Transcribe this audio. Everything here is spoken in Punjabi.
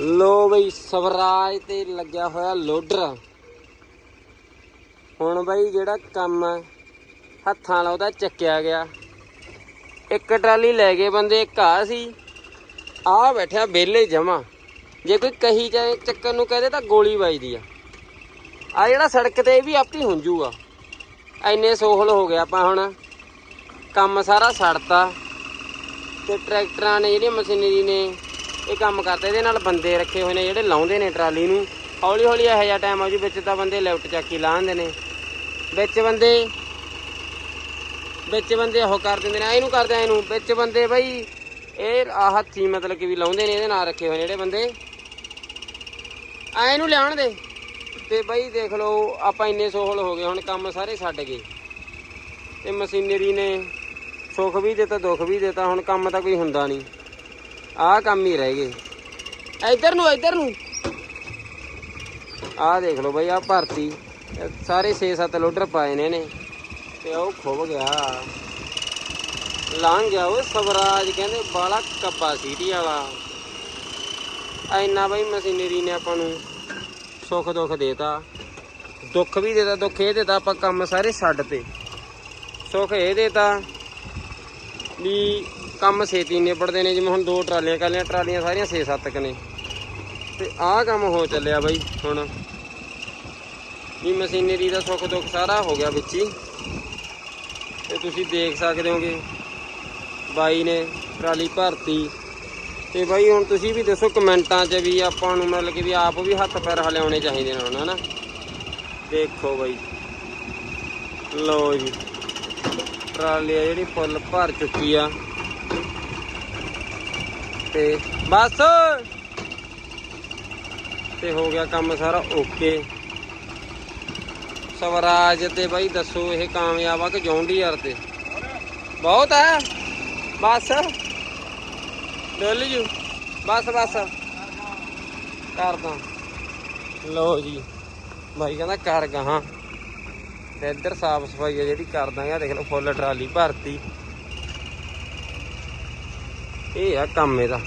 ਲੋ ਬਈ ਸਵਰਾਜ ਤੇ ਲੱਗਿਆ ਹੋਇਆ ਲੋਡਰ। ਹੁਣ ਬਈ ਜਿਹੜਾ ਕੰਮ ਹੱਥਾਂ ਨਾਲ ਉਹਦਾ ਚੱਕਿਆ ਗਿਆ। ਇੱਕ ਟਰਾਲੀ ਲੈ ਗਏ ਬੰਦੇ, ਇੱਕ ਆ ਸੀ। ਆ ਬੈਠਿਆ ਵਿਹਲੇ ਜਮਾ। ਜੇ ਕੋਈ ਕਹੀ ਜਾਏ ਚੱਕਰ ਨੂੰ ਕਹਦੇ ਤਾਂ ਗੋਲੀ ਵੱਜਦੀ ਆ। ਆ ਜਿਹੜਾ ਸੜਕ ਤੇ ਇਹ ਵੀ ਆਪੀ ਹੁੰਜੂਗਾ ਐਨੇ ਸੋਹਲ ਹੋ ਗਿਆ ਆਪਾਂ ਹੁਣ। ਕੰਮ ਸਾਰਾ ਸੜਤਾ। ਤੇ ਟਰੈਕਟਰਾਂ ਨੇ ਜਿਹੜੀ ਮਸ਼ੀਨਰੀ ਨੇ ਇਹ ਕੰਮ ਕਰਤੇ ਇਹਦੇ ਨਾਲ ਬੰਦੇ ਰੱਖੇ ਹੋਏ ਨੇ ਜਿਹੜੇ ਲਾਉਂਦੇ ਨੇ ਟਰਾਲੀ ਨੂੰ। ਹੌਲੀ ਹੌਲੀ ਇਹੋ ਜਿਹਾ ਟਾਈਮ ਆ ਆਜੂ ਵਿੱਚ ਤਾਂ ਬੰਦੇ ਲੈਫਟ ਚੱਕੀ ਲਾਉਂਦੇ ਨੇ। ਵਿੱਚ ਬੰਦੇ ਵਿੱਚ ਬੰਦੇ ਉਹ ਕਰ ਦਿੰਦੇ ਨੇ ਇਹਨੂੰ ਕਰਦੇ ਇਹਨੂੰ। ਵਿੱਚ ਬੰਦੇ ਬਈ, ਇਹ ਆਹ ਹੱਥੀ ਮਤਲਬ ਕਿ ਵੀ ਲਾਉਂਦੇ ਨੇ, ਇਹਦੇ ਨਾਲ ਰੱਖੇ ਹੋਏ ਨੇ ਜਿਹੜੇ ਬੰਦੇ। ਐ ਇਹਨੂੰ ਲਿਆਉਣ ਦੇ। ਤੇ ਬਈ ਦੇਖ ਲਓ, ਆਪਾਂ ਇੰਨੇ ਸੋਹਲ ਹੋ ਗਏ, ਹੁਣ ਕੰਮ ਸਾਰੇ ਛੱਡ ਗਏ। ਤੇ ਮਸ਼ੀਨਰੀ ਨੇ ਸੁੱਖ ਵੀ ਦਿੱਤਾ, ਦੁੱਖ ਵੀ ਦਿੱਤਾ, ਹੁਣ ਕੰਮ ਤਾਂ ਕੋਈ ਹੁੰਦਾ ਨਹੀਂ। ਆਹ ਕੰਮ ਹੀ ਰਹਿ ਗਏ। ਇੱਧਰ ਨੂੰ ਇੱਧਰ ਨੂੰ। ਆਹ ਦੇਖ ਲਓ ਬਈ ਆਹ ਭਰਤੀ। ਸਾਰੇ 6-7 ਲੋਡਰ ਪਾਏ ਨੇ ਨੇ ਤੇ ਉਹ ਖੁੱਭ ਗਿਆ। ਲੰਘ ਗਿਆ ਉਹ ਸਵਰਾਜ, ਕਹਿੰਦੇ ਬਾਲਾ ਕਪੈਸਿਟੀ ਵਾਲਾ। ਐਨਾ ਬਈ ਮਸ਼ੀਨਰੀ ਨੇ ਆਪਾਂ ਨੂੰ ਸੁੱਖ ਦੁੱਖ ਦੇਤਾ। ਦੁੱਖ ਵੀ ਦੇਤਾ, ਦੁੱਖ ਇਹ ਦੇਤਾ, ਆਪਾਂ ਕੰਮ ਸਾਰੇ ਛੱਡ ਤੇ। ਸੁੱਖ ਇਹ ਦੇਤਾ ਵੀ ਕੰਮ ਛੇਤੀ ਨਿਬੜਦੇ ਨੇ, ਜਿਵੇਂ ਹੁਣ ਦੋ ਟਰਾਲੀਆਂ ਕਰ ਲਈਆਂ, ਟਰਾਲੀਆਂ ਸਾਰੀਆਂ 6-7 ਕ ਨੇ। ਤੇ ਆਹ ਕੰਮ ਹੋ ਚੱਲਿਆ ਬਾਈ ਹੁਣ। ਵੀ ਮਸ਼ੀਨਰੀ ਦਾ ਸੁੱਖ ਦੁੱਖ ਸਾਰਾ ਹੋ ਗਿਆ ਵਿੱਚ ਹੀ। ਤੇ ਤੁਸੀਂ ਦੇਖ ਸਕਦੇ ਹੋਗੇ, ਬਾਈ ਨੇ ਟਰਾਲੀ ਭਰਤੀ। ਤੇ ਬਾਈ ਹੁਣ ਤੁਸੀਂ ਵੀ ਦੱਸੋ ਕਮੈਂਟਾਂ 'ਚ ਵੀ ਆਪਾਂ ਨੂੰ ਮਤਲਬ ਕਿ ਵੀ ਆਪ ਵੀ ਹੱਥ ਪੈਰ ਹਿਲਾਉਣੇ ਚਾਹੀਦੇ ਨੇ ਹੁਣ, ਹਨਾ? ਦੇਖੋ ਬਾਈ। ਲਓ ਜੀ। ਟਰਾਲੀ ਆ ਜਿਹੜੀ ਫੁੱਲ ਭਰ ਚੁੱਕੀ ਆ। ਤੇ ਬਸ। ਤੇ ਹੋ ਗਿਆ ਕੰਮ ਸਾਰਾ ਓਕੇ। ਸਵਰਾਜ ਤੇ ਬਾਈ ਦੱਸੋ ਇਹ ਕਾਮਯਾਬ ਆ ਕਿ ਜੌਂਡੀਆਰ ਤੇ? ਬਹੁਤ ਹੈ ਬਸ। ਡੋਲ ਜੂ, ਬਸ ਬਸ। ਕਰਦਾ। ਲਓ ਜੀ। ਬਾਈ ਕਹਿੰਦਾ ਕਰ ਗਾਹਾਂ। ਤੇ ਇੱਧਰ ਸਾਫ਼ ਸਫ਼ਾਈ ਆ ਜਿਹੜੀ ਕਰਦਾ ਦਾਂਗੇ ਦੇਖ ਲਓ, ਫੁੱਲ ਟਰਾਲੀ ਭਰਤੀ। ਇਹ ਆ ਕੰਮ ਇਹਦਾ।